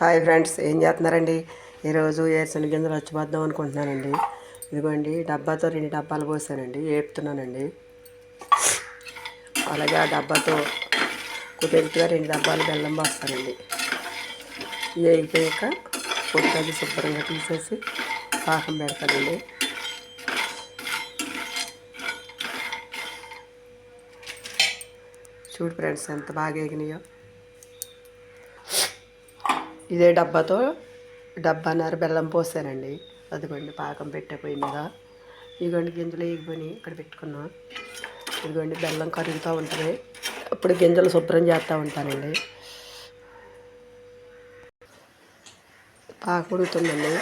Hi friends ఏం చేస్తున్నారండి? ఈరోజు ఏరుశనగ గింజలు వచ్చిపోద్దాం అనుకుంటున్నానండి. ఇదిగోండి డబ్బాతో రెండు డబ్బాలు పోసానండి ఏపుతున్నానండి. అలాగే ఆ డబ్బాతో కుదిరిగా రెండు డబ్బాలు బెల్లం పోస్తానండి. వేగిపోయాక అయిపోయాక పొట్టది శుభ్రంగా తీసేసి పాకం పెడతానండి. చూడు ఫ్రెండ్స్ ఎంత బాగా ఎగినాయో ఇదే డబ్బాతో డబ్బాన్నర బెల్లం పోసానండి. అదిగోండి పాకం పెట్టే పొయ్యి మీద. ఇదిగోండి గింజలు వేగిపోయి ఇక్కడ పెట్టుకున్నాం. ఇదిగోండి బెల్లం కరుగుతూ ఉంటుంది. అప్పుడు గింజలు శుభ్రం చేస్తూ ఉంటానండి. పాక ఉడుగుతుందండి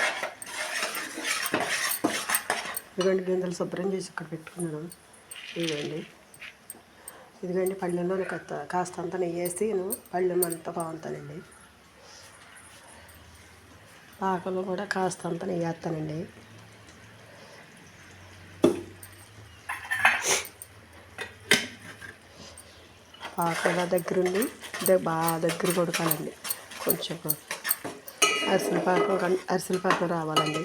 ఇదిగోండి గింజలు శుభ్రం చేసి ఇక్కడ పెట్టుకున్నాను. ఇదిగోండి. ఇదిగోండి పళ్ళెంలో కాస్త కాస్త అంత నెయ్యి వేసి పళ్ళెం అంతా బాగుంటానండి ఆకులు కూడా కాస్తంత వేస్తానండి పాకల దగ్గరుండి బాగా దగ్గర కొడకాలండి కొంచెం అరిసెల పాకం కన్- అరిసెల పాకం రావాలండి.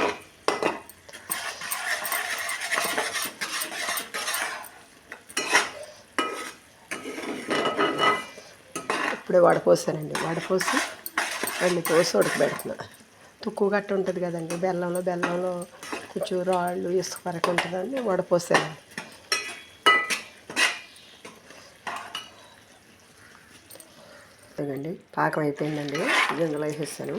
ఇప్పుడే వడపోసానండి. వడపోసి రెండు పోసి ఉడకబెడుతున్నా. తుక్కు గట్ట ఉంటుంది కదండి. బెల్లంలో బెల్లంలో కొంచెం రాళ్ళు ఇసుక వరకు ఉంటుందండి. వడపోసానండి అండి పాకం అయిపోయిందండి. గింజలు వేసేసాను.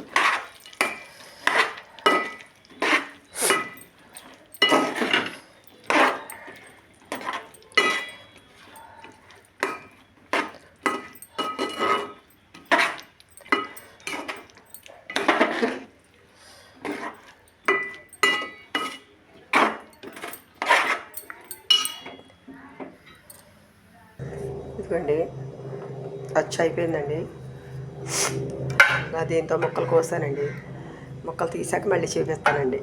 ఇదిగోండి అచ్చు అయిపోయిందండి. నా దీంతో మొక్కలు కోసానండి. మొక్కలు తీసాక మళ్ళీ చూపిస్తానండి.